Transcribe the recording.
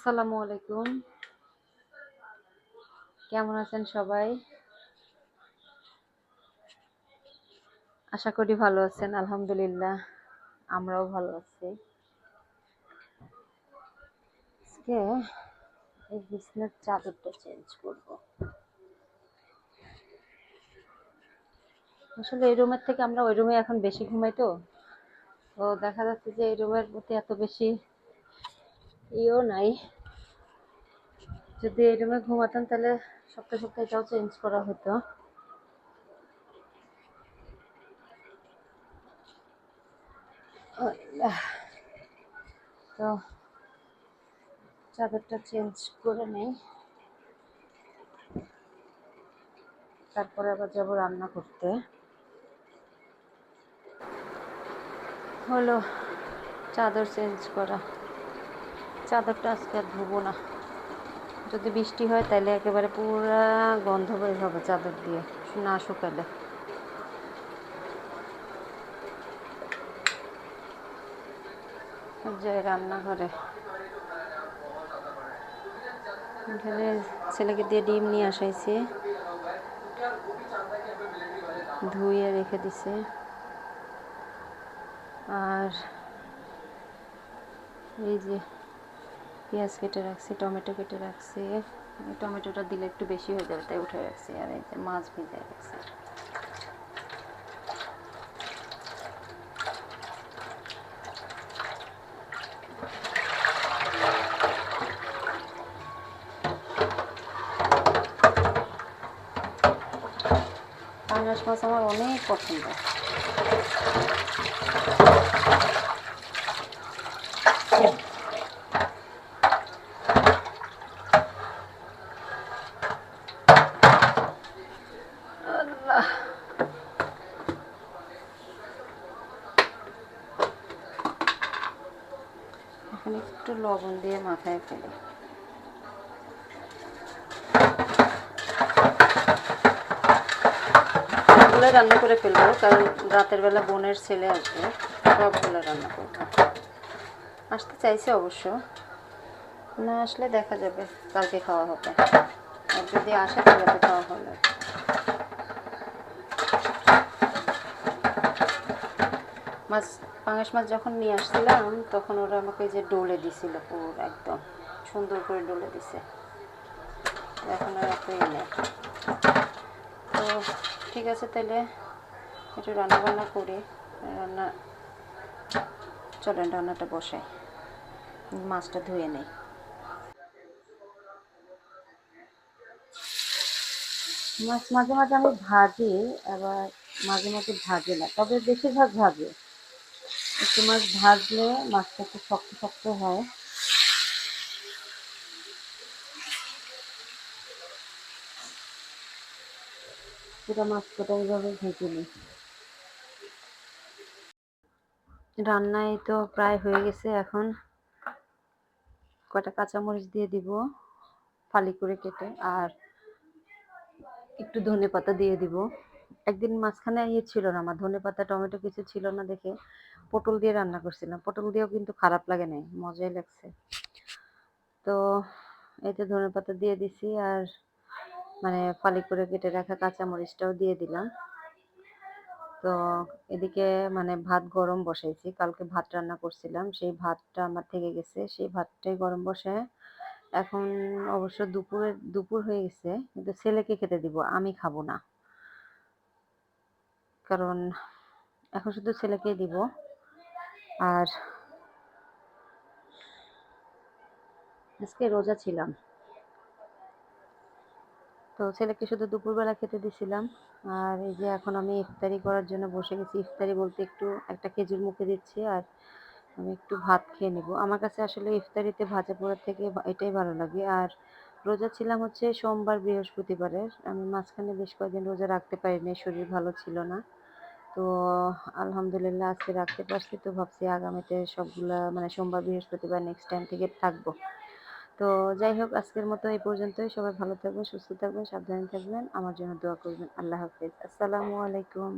আসসালামু আলাইকুম। কেমন আছেন সবাই? আশা করি ভালো আছেন, আলহামদুলিল্লাহ, আমরাও ভালো আছি। আজকে এই বিছনার চাদরটা চেঞ্জ করব। আসলে এই রুমের থেকে আমরা ওই রুমে এখন বেশি ঘুমাই তো তো দেখা যাচ্ছে যে এই রুমের প্রতি এত বেশি ইও নাই। যদি এই রুমে ঘুমাতাম তাহলে সপ্তাহে সপ্তাহে এটাও চেঞ্জ করা হতো। তো চাদরটা চেঞ্জ করে নেই। তারপরে আবার যাব রান্না করতে। হলো চাদর চেঞ্জ করা। চাদরটা আজকে আর ধুবো না। যদি বৃষ্টি হয় তাহলে একেবারে পুরা গন্ধ বের হবে চাদর দিয়ে, না শুকালে। রান্নাঘরে। এখানে ছেলেকে দিয়ে ডিম নিয়ে আসাইছি। ধুয়ে রেখে দিছে। আর এই যে পেঁয়াজ কেটে রাখছি, টমেটো কেটে রাখছি। টমেটোটা দিলে একটু বেশি হয়ে যাবে, তাই উঠে রাখছি আর এই যে মাছ ভিজায় রাখছি পাঙ্গাস মাছ আমার অনেক পছন্দ। আল্লাহ এখন একটু লবণ দিয়ে মাথায় ফেলি। সবগুলো রান্না করে ফেলব, কারণ রাতের বেলা বোনের ছেলে আসবে সবগুলো রান্না করব। আসতে চাইছে অবশ্য, না আসলে দেখা যাবে, কালকে খাওয়া হবে। আর যদি আসে তাহলে তো খাওয়া হবে মাছ পাঙাশ মাছ যখন নিয়ে আসছিলাম, তখন ওরা আমাকে যে ডোলে দিছিল পুরো একদম, সুন্দর করে ডোলে দিছে। এখন আর এত নেই। তো ঠিক আছে তাহলে একটু রান্না বান্না করি। রান্না, চলেন রান্নাটা বসাই। মাছটা ধুয়ে নেই। মাছ মাঝে মাঝে আমি ভাজি, আবার মাঝে মাঝে ভাজি না, তবে বেশিরভাগ ভাজি। একটু মাছ ভাজলে মাছটা একটু শক্ত শক্ত হয়। পুরো মাছটা এইভাবে ভেজে নিই। রান্নায় তো প্রায় হয়ে গেছে, এখন কটা কাঁচামরিচ দিয়ে দিব ফালি করে কেটে, আর একটু ধনে পাতা দিয়ে দিব। একদিন মাঝখানে ইয়ে ছিল না, আমার ধনে পাতা, টমেটো কিছু ছিল না দেখে পটল দিয়ে রান্না করছিলাম। পটল দিয়েও কিন্তু খারাপ লাগে নাই, মজাই লাগছে। তো এতে ধনে পাতা দিয়ে দিছি আর মানে ফালি করে কেটে রাখা কাঁচামরিচটাও দিয়ে দিলাম। তো এদিকে মানে ভাত গরম বসাইছি, কালকে ভাত রান্না করছিলাম, সেই ভাতটা আমার থেকে গেছে, সেই ভাতটাই গরম বসে এখন অবশ্য দুপুরে, দুপুর হয়ে গেছে, কিন্তু ছেলেকে খেতে দিব, আমি খাব না। কারণ এখন শুধু ছেলেকেই দিব। আর আজকে রোজা ছিলাম। তো ছেলেকে শুধু দুপুরবেলা খেতে দিছিলাম। আর এই যে এখন আমি ইফতারি করার জন্য বসে গেছি। ইফতারি বলতে একটু একটা খেজুর মুখে দিচ্ছি আর আমি একটু ভাত খেয়ে নেব। আমার কাছে আসলে ইফতারিতে ভাজা পোড়ার থেকে এটাই ভালো লাগে। আর রোজা ছিলাম হচ্ছে সোমবার বৃহস্পতিবারের। আমি মাঝখানে বেশ কয়েকদিন রোজা রাখতে পারিনি, শরীর ভালো ছিল না। তো আলহামদুলিল্লাহ আজকে রাখতে পারছি। তো ভাবছি আগামীতে সবগুলা মানে সোমবার, বৃহস্পতিবার নেক্সট টাইম থেকে থাকব। তো যাই হোক, আজকের মতো এই পর্যন্তই। সবাই ভালো থাকবেন, সুস্থ থাকবেন, সাবধানে থাকবেন। আমার জন্য দোয়া করবেন। আল্লাহ হাফিজ। আসসালামু আলাইকুম।